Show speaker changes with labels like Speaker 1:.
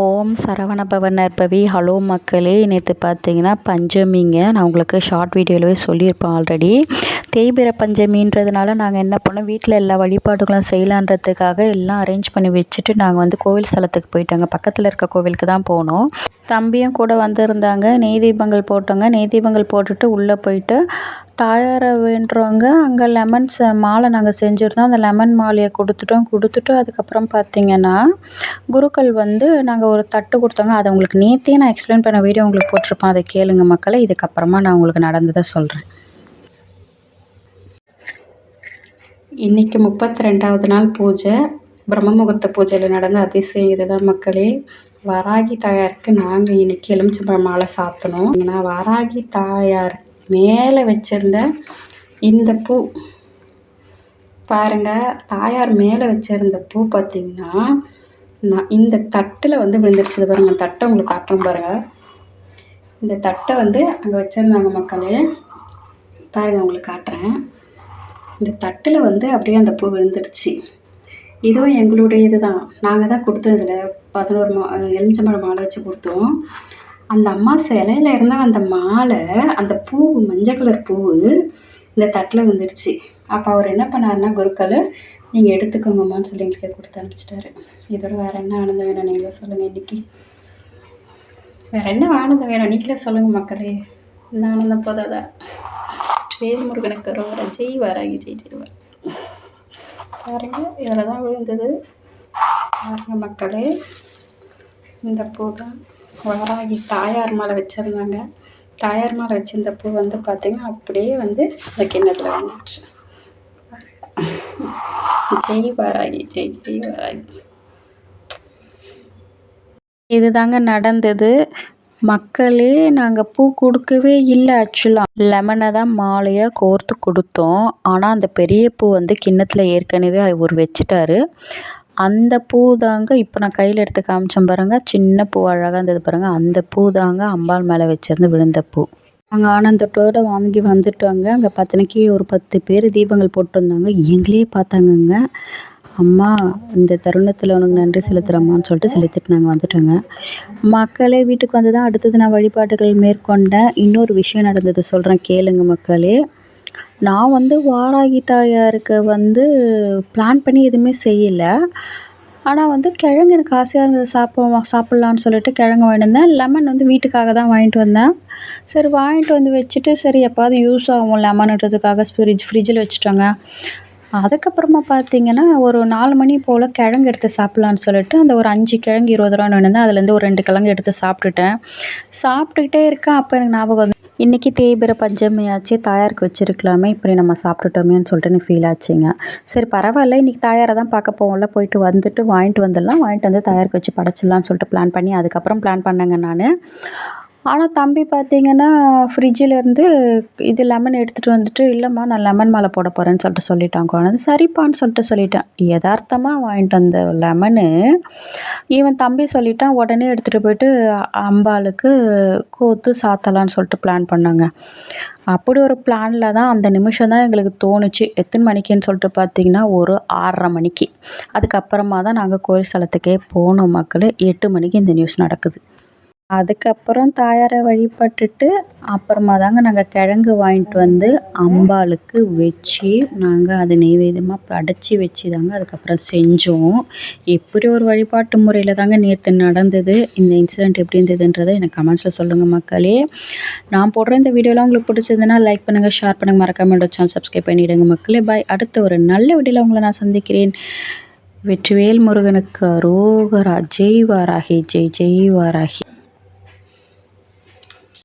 Speaker 1: ஓம் சரவணபவ நற்பவி. Hello மக்களே நேற்று பார்த்தீங்கன்னா பஞ்சமிங்க. நான் உங்களுக்கு ஷார்ட் வீடியோவிலே சொல்லியிருப்பேன் ஆல்ரெடி தேய்பிர பஞ்சமின்றதுனால நாங்கள் என்ன பண்ணோம் வீட்டில் எல்லா வழிபாடுகளும் செய்யலான்றதுக்காக எல்லாம் அரேஞ்ச் பண்ணி வச்சுட்டு நாங்கள் வந்து கோவில் ஸ்தலத்துக்கு போயிட்டாங்க. பக்கத்தில் இருக்க கோவிலுக்கு தான் போனோம். தம்பியும் கூட வந்திருந்தாங்க. நெய் தீபங்கள் போட்டோங்க. நெய் தீபங்கள் போட்டுட்டு உள்ளே போயிட்டு தாயாரை வேண்டுறவங்க அங்கே லெமன்ஸ் மாலை நாங்கள் செஞ்சுருந்தோம். அந்த லெமன் மாலையை கொடுத்துட்டோம். கொடுத்துட்டு அதுக்கப்புறம் பார்த்திங்கன்னா குருக்கள் வந்து நாங்கள் ஒரு தட்டு கொடுத்தோங்க. அதை உங்களுக்கு நேற்றே நான் எக்ஸ்பிளைன் பண்ண வீடியோ உங்களுக்கு போட்டிருப்பேன். அதை கேளுங்க மக்களை. இதுக்கப்புறமா நான் உங்களுக்கு நடந்ததை சொல்கிறேன் இன்றைக்கி முப்பத்தி ரெண்டாவது நாள் பூஜை. பிரம்ம முகூர்த்த பூஜையில் நடந்த அதிசயம் இதுதான் மக்களே. வராகி தாயாருக்கு நாங்கள் இன்றைக்கி எலுமிச்சம்பழம் மாலை சாத்தணும். ஏன்னா வராகி தாயார் மேலே வச்சுருந்த இந்த பூ. பாருங்கள் தாயார் மேலே வச்சுருந்த பூ பார்த்திங்கன்னா நான் இந்த தட்டில் வந்து விழுந்துருச்சு. பாருங்கள் தட்டை உங்களுக்கு காட்டுறேன் பாருங்கள் இந்த தட்டை வந்து அங்கே வச்சுருந்தாங்க மக்களே. பாருங்கள் உங்களுக்கு காட்டுறேன். இந்த தட்டில் வந்து அப்படியே அந்த பூ விழுந்துடுச்சு இதுவும் எங்களுடைய இது தான் நாங்கள் தான் கொடுத்தோம் இதில். பதினோரு மா எலுமிச்சம்பழம் மாலை வச்சு கொடுத்தோம். அந்த அம்மா சிலையில இருந்த அந்த மாலை அந்த பூ மஞ்சள் கலர் பூவு இந்த தட்டில் வந்துடுச்சு அப்போ அவர் என்ன பண்ணாருன்னா குருக்கள் நீங்கள் எடுத்துக்கோங்கம்மான்னு சொல்லி எங்களுக்கு கொடுத்து அனுப்பிச்சிட்டாரு. இதோட வேறு என்ன ஆனந்தம் வேணும் நீங்களே சொல்லுங்கள் இன்றைக்கி வேறு என்ன ஆனந்தம் வேணும் நீங்களே சொல்லுங்கள் மக்களே. இந்த ஆனந்தம் போதாதா வேல்முருகனுக்கு ரொம்ப ஜெய் வராங்க ஜெய் ஜெய் வர பாருங்கள் இதில் தான் விழுந்தது. பாருங்கள் மக்களே இந்த பூ தான் வராகி தாயார் மாலை வச்சுருந்தாங்க. தாயார் மாலை வச்சிருந்த பூ வந்து பார்த்திங்கன்னா அப்படியே வந்து அந்த கிண்ணத்தில் வந்துடுச்சு ஜெய் வராகி ஜெய் ஜெய் வாராகி. இது தாங்க நடந்தது. மக்களே நாங்கள் பூ கொடுக்கவே இல்லை ஆக்சுவலாக லெமனை தான் மாலையாக கோர்த்து கொடுத்தோம். ஆனால் அந்த பெரிய பூ வந்து கிண்ணத்தில் ஏற்கனவே அவர் வச்சுட்டாரு. அந்த பூ தாங்க இப்போ நான் கையில் எடுத்து காமிச்சேன் பாருங்கள் சின்ன பூ அழகாக இருந்தது பாருங்கள் அந்த பூ தாங்க அம்பாள் மேலே வச்சிருந்து விழுந்த பூ. நாங்கள் ஆனந்தத்தோடு வாங்கி வந்துட்டோங்க. அங்கே பத்தனைக்கு ஒரு பத்து பேர் தீபங்கள் போட்டிருந்தாங்க. எங்களே பார்த்தாங்கங்க. அம்மா இந்த தருணத்தில் உனக்கு நன்றி செலுத்துகிறம்மான்னு சொல்லிட்டு செலுத்திட்டு நாங்கள் வந்துட்டோங்க. மக்களே வீட்டுக்கு வந்து தான் அடுத்தது நான் வழிபாடுகள் மேற்கொண்டேன். இன்னொரு விஷயம் நடந்தது. சொல்கிறேன் கேளுங்க மக்களே. நான் வந்து வாராகி தாயாருக்கு வந்து பிளான் பண்ணி எதுவுமே செய்யலை. ஆனால் வந்து கிழங்கு எனக்கு ஆசையாக இருந்தது. சாப்பிடுவோம் சாப்பிட்லான்னு சொல்லிட்டு கிழங்கு வாங்கிட்டு வந்தேன். லெமன் வந்து வீட்டுக்காக தான் வாங்கிட்டு வந்தேன். சரி வாங்கிட்டு வந்து வச்சுட்டு சரி எப்போது யூஸ் ஆகும் லெமன்ன்றதுக்காக ஃப்ரிட்ஜ் ஃப்ரிட்ஜில் வச்சுட்டோங்க. அதுக்கப்புறமா பார்த்தீங்கன்னா ஒரு நாலு மணி போல் கிழங்கு எடுத்து சாப்பிட்லான்னு சொல்லிட்டு அந்த ஒரு அஞ்சு கிழங்கு இருபது ரூபான்னு இருந்தேன் அதுலேருந்து ஒரு ரெண்டு கிழங்கு எடுத்து சாப்பிட்டுட்டேன். சாப்பிட்டுக்கிட்டே இருக்கேன். அப்போ எனக்கு ஞாபகம் வந்து இன்றைக்கி தேய்பிற பஞ்சமி ஆச்சு தாயாருக்கு வச்சுருக்கலாமே இப்படி நம்ம சாப்பிட்டுட்டோமேன்னு சொல்லிட்டு ஃபீல் ஆச்சுங்க. சரி பரவாயில்ல இன்றைக்கி தாயாரை தான் பார்க்க போவோம்ல போயிட்டு வந்துட்டு வாங்கிட்டு வந்துடலாம் வாங்கிட்டு வந்து தாயாருக்கு வச்சு படைச்சிடலான்னு சொல்லிட்டு பிளான் பண்ணி அதுக்கப்புறம் பிளான் பண்ணேங்க நான். ஆனால் தம்பி பார்த்தீங்கன்னா ஃப்ரிட்ஜிலேருந்து இது லெமன் எடுத்துகிட்டு வந்துட்டு இல்லைம்மா நான் லெமன் மேலே போட போகிறேன்னு சொல்லிட்டு சொல்லிட்டான் குழந்த. சரிப்பான்னு சொல்லிட்டு சொல்லிட்டேன். எதார்த்தமாக வாங்கிட்டு வந்த லெமனு இவன் தம்பி சொல்லிட்டான் உடனே எடுத்துகிட்டு போயிட்டு அம்பாளுக்கு கோத்து சாத்தலான்னு சொல்லிட்டு பிளான் பண்ணாங்க. அப்படி ஒரு பிளானில் தான் அந்த நிமிஷம் தான் எங்களுக்கு தோணுச்சு. எத்தனை மணிக்குன்னு சொல்லிட்டு பார்த்தீங்கன்னா ஒரு ஆறரை மணிக்கு. அதுக்கப்புறமா தான் நாங்கள் கோயில் ஸ்தலத்துக்கே போனோம் மக்கள். எட்டு மணிக்கு இந்த நியூஸ் நடக்குது. அதுக்கப்புறம் தாயாரை வழிபட்டுட்டு அப்புறமா தாங்க நாங்கள் கிழங்கு வாங்கிட்டு வந்து அம்பாளுக்கு வச்சு நாங்கள் அதை நெய்வேதமாக படைச்சி வச்சு தாங்க அதுக்கப்புறம் செஞ்சோம். எப்படி ஒரு வழிபாட்டு முறையில் தாங்க நேற்று நடந்தது. இந்த இன்சிடெண்ட் எப்படி இருந்ததுன்றதை எனக்கு கமெண்ட்ஸில் சொல்லுங்கள் மக்களே. நான் போடுற இந்த வீடியோலாம் உங்களுக்கு பிடிச்சதுன்னா லைக் பண்ணுங்கள் ஷேர் பண்ணுங்கள் மறக்காமல் என்னோட சேனல் சப்ஸ்கிரைப் பண்ணிவிடுங்க மக்களே. பாய் அடுத்த ஒரு நல்ல வீடியோவில் உங்களை நான் சந்திக்கிறேன். வெற்றிவேல் முருகனுக்கு அரோகரா. ஜெய் வாராகி ஜெய் ஜெய் வாராகி